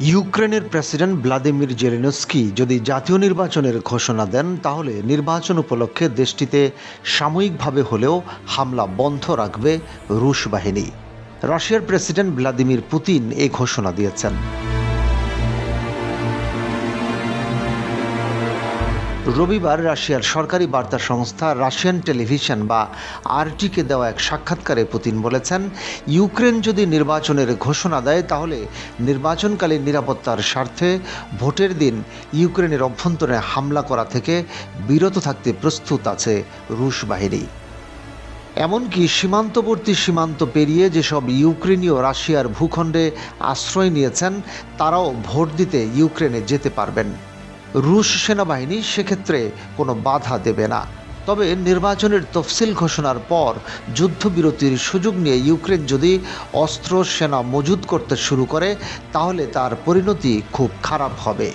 ইউক্রেনের president Vladimir জেরিনস্কি যদি জাতীয় নির্বাচনের ঘোষণা দেন, তাহলে নির্বাচন উপলক্ষে দেশটিতে সাময়িকভাবে হলেও হামলা বন্ধ রাখবে রুশ বাহিনী। রাশিয়ার প্রেসিডেন্ট ভ্লাদিমির পুতিন এ ঘোষণা দিয়েছেন। রবিবার রাশিয়ার সরকারি বার্তা সংস্থা রাশিয়ান টেলিভিশন বা আরটিকে দেওয়া এক সাক্ষাৎকারে পুতিন বলেছেন, ইউক্রেন যদি নির্বাচনের ঘোষণা দেয়, তাহলে নির্বাচনকালীন নিরাপত্তার স্বার্থে ভোটের দিন ইউক্রেনের অভ্যন্তরে হামলা করা থেকে বিরত থাকতে প্রস্তুত আছে রুশ বাহিনী। এমনকি সীমান্তবর্তী সীমান্ত পেরিয়ে যেসব ইউক্রেনীয় রাশিয়ার ভূখণ্ডে আশ্রয় নিয়েছেন, তারাও ভোট দিতে ইউক্রেনে যেতে পারবেন। রুশ সেনাবাহিনী সেক্ষেত্রে কোনো বাধা দেবে না। তবে নির্বাচনের তফসিল ঘোষণার পর যুদ্ধবিরতির সুযোগ নিয়ে ইউক্রেন যদি অস্ত্র সেনা মজুত করতে শুরু করে, তাহলে তার পরিণতি খুব খারাপ হবে।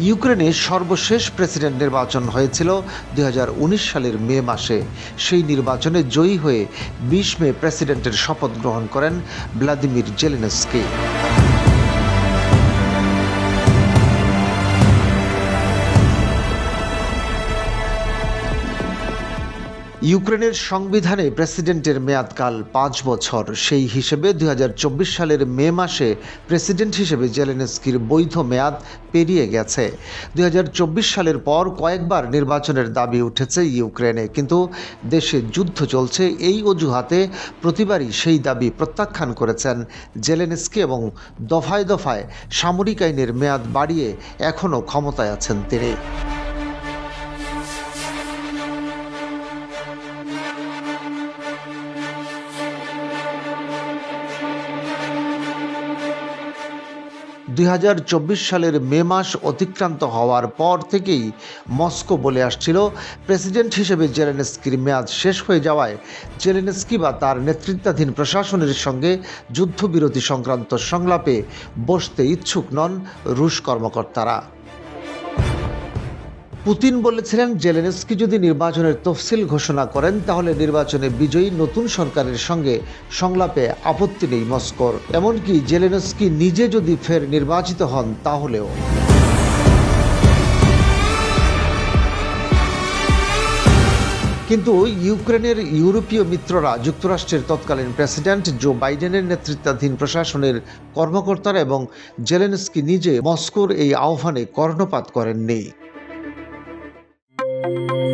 ইউক্রেনে সর্বশেষ প্রেসিডেন্ট নির্বাচন হয়েছিল দু হাজার উনিশ সালের মে মাসে। সেই নির্বাচনে জয়ী হয়ে বিশ মে প্রেসিডেন্টের শপথ গ্রহণ করেন ভ্লাদিমির জেলেনস্কি। ইউক্রেনের সংবিধানে প্রেসিডেন্টের মেয়াদকাল পাঁচ বছর। সেই হিসেবে দুই হাজার চব্বিশ সালের মে মাসে প্রেসিডেন্ট হিসেবে জেলেনস্কির বৈধ মেয়াদ পেরিয়ে গেছে। দুই হাজার চব্বিশ সালের পর কয়েকবার নির্বাচনের দাবি উঠেছে ইউক্রেনে, কিন্তু দেশে যুদ্ধ চলছে। এই অজুহাতে প্রতিবারই সেই দাবি প্রত্যাখ্যান করেছেন জেলেনস্কি এবং দফায় দফায় সামরিক আইনের মেয়াদ বাড়িয়ে এখনও ক্ষমতায় আছেন তিনি। দুই হাজার চব্বিশ সালের মে মাস অতিক্রান্ত হওয়ার পর থেকেই মস্কো বলে আসছিল, প্রেসিডেন্ট হিসেবে জেলেনস্কির মেয়াদ শেষ হয়ে যাওয়ায় জেলেনস্কি বা তার নেতৃত্বাধীন প্রশাসনের সঙ্গে যুদ্ধবিরতি সংক্রান্ত সংলাপে বসতে ইচ্ছুক নন রুশ কর্মকর্তারা। পুতিন বলেছিলেন জেলেনস্কি যদি নির্বাচনের তফসিল ঘোষণা করেন, তাহলে নির্বাচনে বিজয়ী নতুন সরকারের সঙ্গে সংলাপে আপত্তি নেই মস্কোর। এমনকি জেলেনস্কি নিজে যদি ফের নির্বাচিত হন, তাহলেও। কিন্তু ইউক্রেনের ইউরোপীয় মিত্ররা, যুক্তরাষ্ট্রের তৎকালীন প্রেসিডেন্ট জো বাইডেনের নেতৃত্বাধীন প্রশাসনের কর্মকর্তারা এবং জেলেনস্কি নিজে মস্কোর এই আহ্বানে কর্ণপাত করেননি। Thank you.